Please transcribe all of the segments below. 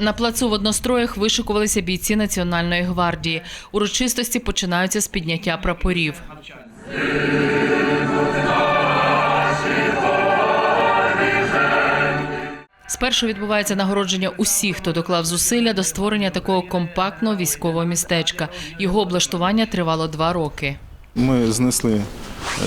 На плацу в одностроях вишикувалися бійці Національної гвардії. Урочистості починаються з підняття прапорів. Спершу відбувається нагородження усіх, хто доклав зусилля до створення такого компактного військового містечка. Його облаштування тривало два роки. Ми знесли е,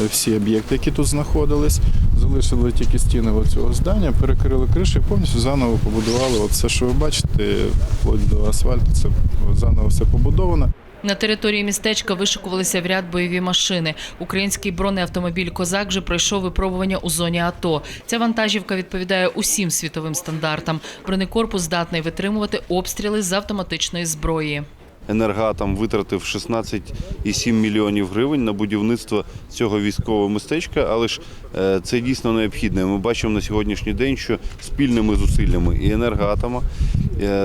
всі об'єкти, які тут знаходились, залишили тільки стіни цього здання, перекрили криші і повністю заново побудували. От все, що ви бачите, вплоть до асфальту, це заново все побудовано. На території містечка вишикувалися в ряд бойові машини. Український бронеавтомобіль Козак вже пройшов випробування у зоні АТО. Ця вантажівка відповідає усім світовим стандартам. Бронекорпус здатний витримувати обстріли з автоматичної зброї. Енергоатом витратив 16,7 мільйонів гривень на будівництво цього військового містечка, але ж е, це дійсно необхідне. Ми бачимо на сьогоднішній день, що спільними зусиллями і енергоатома,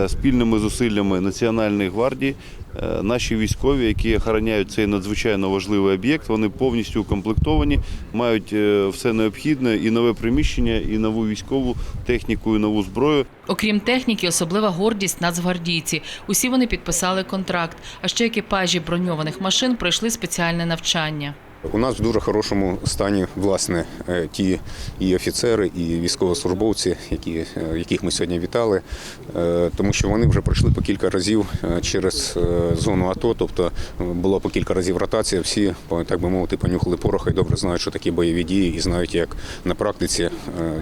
спільними зусиллями Національної гвардії, е, наші військові, які охороняють цей надзвичайно важливий об'єкт, вони повністю укомплектовані, мають е, все необхідне і нове приміщення, і нову військову техніку, і нову зброю. Окрім техніки, особлива гордість нацгвардійці. Усі вони підписали контракт. А ще екіпажі броньованих машин пройшли спеціальне навчання. У нас в дуже хорошому стані власне е, ті і офіцери, і військовослужбовці, які, е, яких ми сьогодні вітали, е, тому що вони вже пройшли по кілька разів через зону АТО, тобто було по кілька разів ротація. Всі так би мовити, понюхали пороха і добре знають, що такі бойові дії, і знають, як на практиці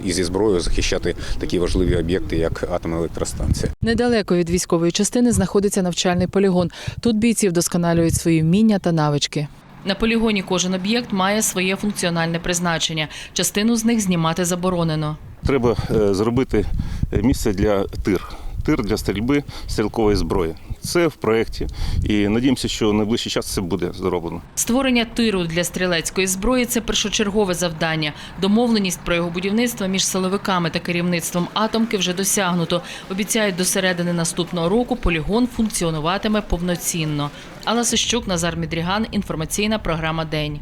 і зі зброєю захищати такі важливі об'єкти, як атомна електростанція. Недалеко від військової частини знаходиться навчальний полігон. Тут бійці вдосконалюють свої вміння та навички. На полігоні кожен об'єкт має своє функціональне призначення. Частину з них знімати заборонено. Треба е, зробити місце для тир. Тир для стрільби стрілкової зброї. Це в проєкті. І надіємося, що найближчий час це буде зроблено. Створення тиру для стрілецької зброї це першочергове завдання. Домовленість про його будівництво між силовиками та керівництвом атомки вже досягнуто. Обіцяють до середини наступного року полігон функціонуватиме повноцінно. Алла Сищук, Назар Мідріган. Інформаційна програма День.